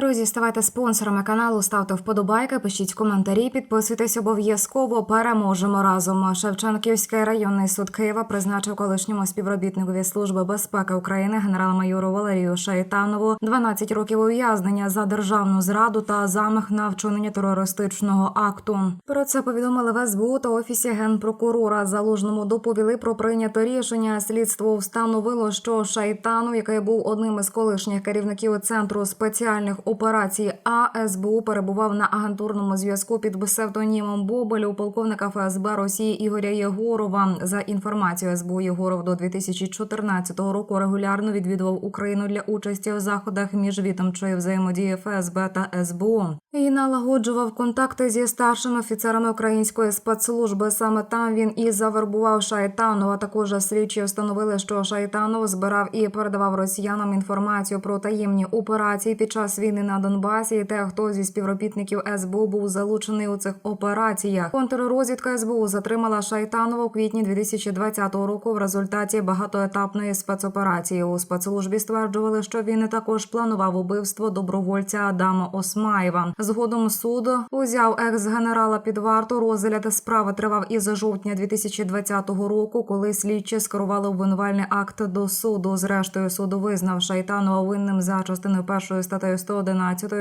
Друзі, ставайте спонсорами каналу, ставте вподобайки, пишіть коментарі, підписуйтесь обов'язково. Переможемо разом. Шевченківський районний суд Києва призначив колишньому співробітникові служби безпеки України генерал-майору Валерію Шайтанову 12 років ув'язнення за державну зраду та замах на вчинення терористичного акту. Про це повідомили в СБУ та офісі генпрокурора. Залужному доповіли про прийняте рішення. Слідство встановило, що Шайтанов, який був одним із колишніх керівників центру спеціальних операцій А СБУ, перебував на агентурному зв'язку під псевдонімом Бобель у полковника ФСБ Росії Ігоря Єгорова. За інформацією СБУ Єгоров до 2014 року регулярно відвідував Україну для участі у заходах міжвідомчої взаємодії ФСБ та СБУ і налагоджував контакти зі старшими офіцерами української спецслужби. Саме там він і завербував Шайтанова. Також слідчі встановили, що Шайтанов збирав і передавав росіянам інформацію про таємні операції під час війни на Донбасі. Те, хто зі співробітників СБУ був залучений у цих операціях. Контррозвідка СБУ затримала Шайтанова у квітні 2020 року в результаті багатоетапної спецоперації. У спецслужбі стверджували, що він також планував убивство добровольця Адама Осмаєва. Згодом суд узяв екс-генерала під варту. Розгляд справи тривав із жовтня 2020 року, коли слідчі скерували обвинувальний акт до суду. Зрештою, суд визнав Шайтанова винним за частиною першою статтею 111,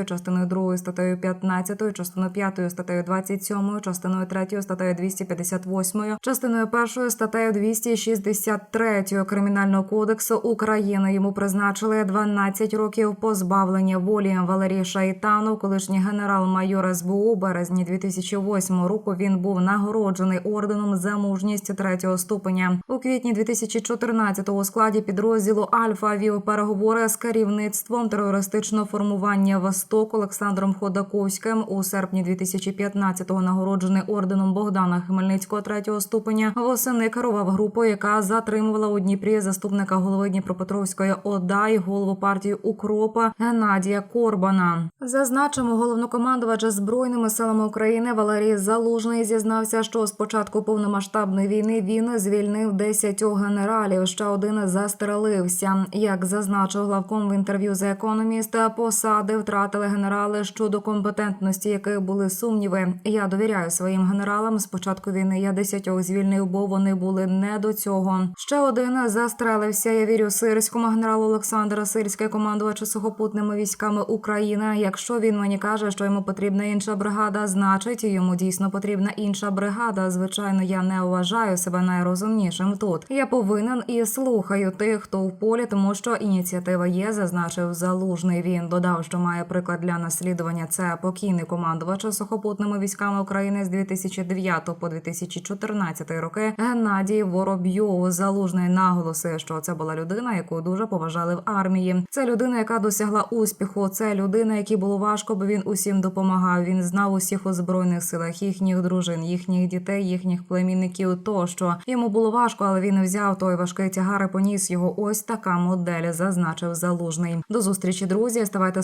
частиною другою статтею 15, частиною п'ятою статтею 27, частиною третьою статтею 258, частиною першою статтею 263 Кримінального кодексу України. Йому призначили 12 років позбавлення волі. Валерій Шайтанов, колишній генерал-майор СБУ, березні 2008 року він був нагороджений орденом за мужність третього ступеня. У квітні 2014-го у складі підрозділу Альфа вів переговори з керівництвом терористичного формування Восток Олександром Ходаковським. У серпні 2015-го нагороджений орденом Богдана Хмельницького третього ступеня. Восени керував групою, яка затримувала у Дніпрі заступника голови Дніпропетровської ОДА і голову партії Укропа Геннадія Корбана. Зазначимо, головнокомандувач збройними силами України Валерій Залужний зізнався, що з початку повномасштабної війни він звільнив 10 генералів. Ще один застрелився. Як зазначив главком в інтерв'ю за економіст, посади втратили генерали щодо компетентності, яких були сумніви. Я довіряю своїм генералам. З початку війни я десятьох звільнив, бо вони були не до цього. Ще один застрелився. Я вірю сирському генералу Олександра Сирський, командувачу сухопутними військами України. Якщо він мені каже, що йому потрібна інша бригада, значить йому дійсно потрібна інша бригада. Звичайно, я не вважаю себе найрозумнішим тут. Я повинен і слухаю тих, хто в полі, тому що ініціатива є, зазначив залужний. Він додав, що має приклад для наслідування. Це покійний командувач сухопутними військами України з 2009 по 2014 роки. Геннадій Воробйов залужний наголосив, що це була людина, яку дуже поважали в армії. Це людина, яка досягла успіху. Це людина, якій було важко, бо він усім допомагав. Він знав усіх у збройних силах, їхніх дружин, їхніх дітей, їхніх племінників. Тощо йому було важко, але він взяв той важкий тягар і поніс його. Ось така модель, зазначив залужний. До зустрічі, друзі. Ставайте